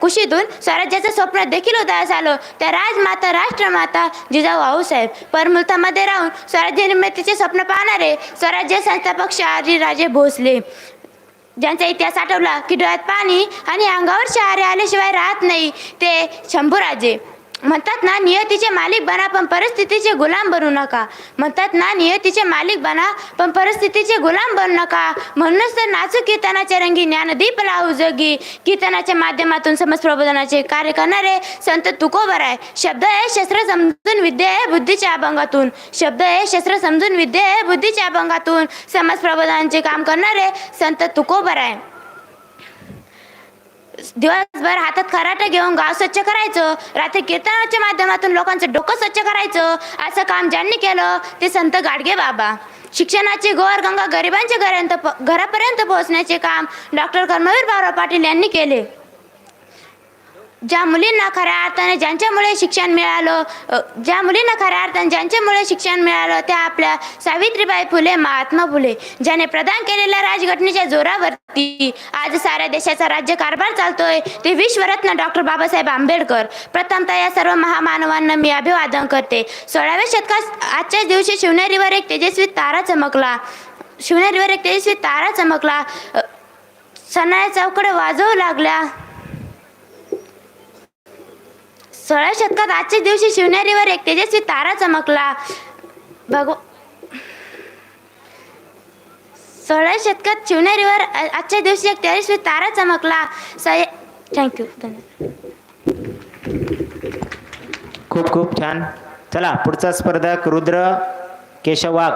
कुशीतून स्वराज्याचं स्वप्न देखील उदयास आलो. त्या राजमाता राष्ट्रमाता जिजाऊ आऊसाहेब परमुलतामध्ये राहून स्वराज्य निर्मितीचे स्वप्न पाहणारे स्वराज्य संस्थापक शहाजीराजे भोसले. ज्यांचा इतिहास आठवला की डोळ्यात पाणी आणि अंगावर शहारे आल्याशिवाय राहत नाही ते शंभूराजे. म्हणतात ना नियतीचे मालिक बना पण परिस्थितीचे गुलाम बनू नका. म्हणतात ना नियतीचे मालिक बना पण परिस्थितीचे गुलाम बनू नका. म्हणूनच तर नाचू कीर्तनाचे रंगी ज्ञानदीप लावू जगी. कीर्तनाच्या माध्यमातून समाज प्रबोधनाचे कार्य करणारे संत तुकोबर आहे. शब्द आहे शस्त्र समजून विद्या आहे बुद्धीच्या अभंगातून. शब्द आहे शस्त्र समजून विद्या आहे बुद्धीच्या अभंगातून. समाज प्रबोधनाचे काम करणारे संत तुकोबर आहे. दिवसभर हातात खराटे घेऊन गाव स्वच्छ करायचं रात्री कीर्तनाच्या माध्यमातून लोकांचं डोकं स्वच्छ करायचं असं काम ज्यांनी केलं ते संत गाडगे बाबा. शिक्षणाची गोवर गंगा गरिबांच्या घरापर्यंत घरापर्यंत पोहोचण्याचे काम डॉक्टर कर्मवीर भाऊराव पाटील यांनी केले. ज्या मुलींना खऱ्या अर्थाने ज्यांच्यामुळे शिक्षण मिळालं ज्या मुलींना खऱ्या अर्थाने ज्यांच्यामुळे शिक्षण मिळालं त्या आपल्या सावित्रीबाई फुले महात्मा फुले ज्याने प्रदान केलेल्या राजघटनेच्या जोरावरती आज साऱ्या देशाचा राज्यकारभार चालतोय ते विश्वरत्न डॉक्टर बाबासाहेब आंबेडकर. प्रथमतः या सर्व महामानवांना मी अभिवादन करते. सोळाव्या शतकात आजच्याच दिवशी शिवनेरीवर एक तेजस्वी तारा चमकला. शिवनेरीवर एक तेजस्वी तारा चमकला. सनाया सणाच्या चौकडे वाजवू लागल्या. सोळाव्या शतकात आजच्या दिवशी शिवनेरीवर एक तेजस्वी तारा चमकला. भगव सोळाव्या शतकात शिवनेरीवर आजच्या दिवशी एक तेजस्वी तारा चमकला. सय थँक्यू धन्यवाद. खूप खूप छान. चला पुढचा स्पर्धक रुद्र केशव वाघ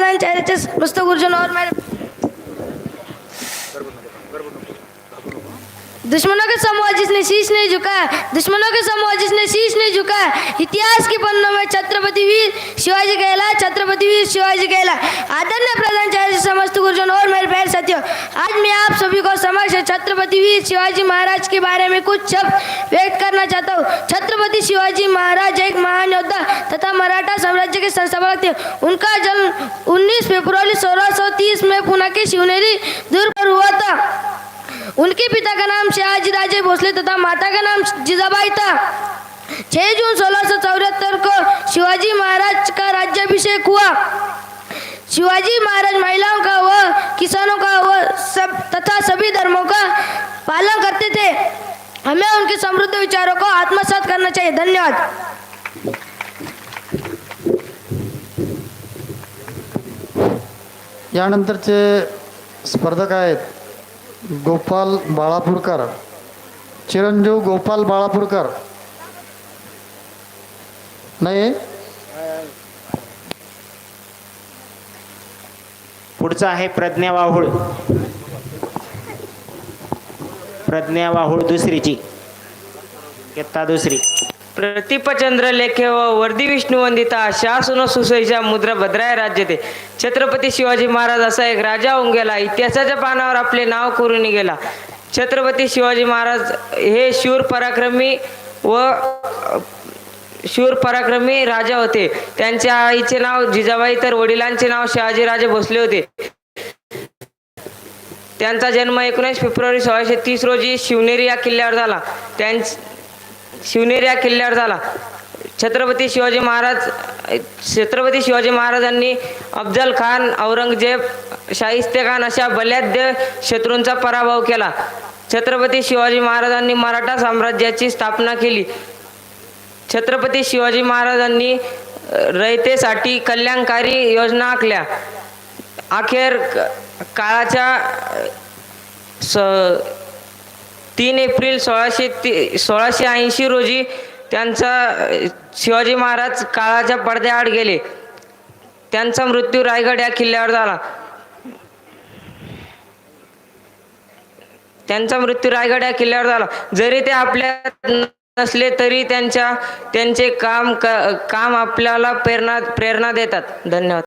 नाही प्रधानाचार्याचे पुस्तक गुरुजन और मॅडम दुश्मनों के समूह जिसने शीश नहीं झुकाया दुश्मनों के समूह जिसने शीश नहीं झुकाया इतिहास की पन्नों में छत्रपति वीर शिवाजी कहला छत्रपति वीर शिवाजी कहला आदरणीय प्रधानाचार्य समस्त गुरुजन और मेरे प्यारे साथियों, आज मैं आप सभी को समक्ष छत्रपति वीर शिवाजी महाराज के बारे में कुछ शब्द व्यक्त करना चाहता हूँ। छत्रपति शिवाजी महाराज एक महान योद्धा तथा मराठा साम्राज्य के संस्थापक थे। उनका जन्म 19 फरवरी 1630 में पुणे के शिवनेरी दूर पर हुआ इनके पिता का नाम शाहजी राजे भोसले तथा माता का नाम जिजाबाई था। छह जून सोलह को शिवाजी महाराज का राज्याभिषेक हुआ। शिवाजी महाराज महिलाओं का व किसानों का व सब तथा सभी धर्मों का पालन करते थे। हमें उनके समृद्ध विचारों को आत्मसात करना चाहिए। धन्यवाद। यानंतरचे स्पर्धक आहेत गोपाल बाळापूरकर. चिरंजीव गोपाल बाळापूरकर. नाही? पुढचा आहे प्रज्ञा वाहुळ. प्रज्ञा वाहुळ दुसरीची. इयत्ता दुसरी. प्रतिपचंद्र लेखे व वर्दी विष्णू वंदिता शासन सुसईच्या मुद्रा भद्राय राज्य ते छत्रपती शिवाजी महाराज असा एक राजा होऊन गेला. इतिहासाच्या पानावर आपले नाव करून गेला. छत्रपती शिवाजी महाराज हे शूर पराक्रमी व शूर पराक्रमी राजा होते. त्यांच्या आईचे नाव जिजाबाई तर वडिलांचे नाव शहाजीराजे भोसले होते. त्यांचा जन्म एकोणीस फेब्रुवारी सोळाशे तीस रोजी शिवनेरी या किल्ल्यावर झाला. त्यांच शिवनेऱ्या या किल्ल्यावर झाला. छत्रपती शिवाजी महाराज छत्रपती शिवाजी महाराजांनी अफजल खान औरंगजेब शाहिस्ते खान अशा बल्याद्य शत्रूंचा पराभव केला. छत्रपती शिवाजी महाराजांनी मराठा साम्राज्याची स्थापना केली. छत्रपती शिवाजी महाराजांनी रयतेसाठी कल्याणकारी योजना आखल्या. अखेर काळाच्या स तीन एप्रिल सोळाशे ती सोळाशे ऐंशी रोजी त्यांचा शिवाजी महाराज काळाच्या पडद्याआड गेले. त्यांचा मृत्यू रायगड या किल्ल्यावर झाला. त्यांचा मृत्यू रायगड या किल्ल्यावर झाला. जरी ते आपल्या नसले तरी त्यांच्या त्यांचे काम क- काम आपल्याला प्रेरणा प्रेरणा देतात. धन्यवाद.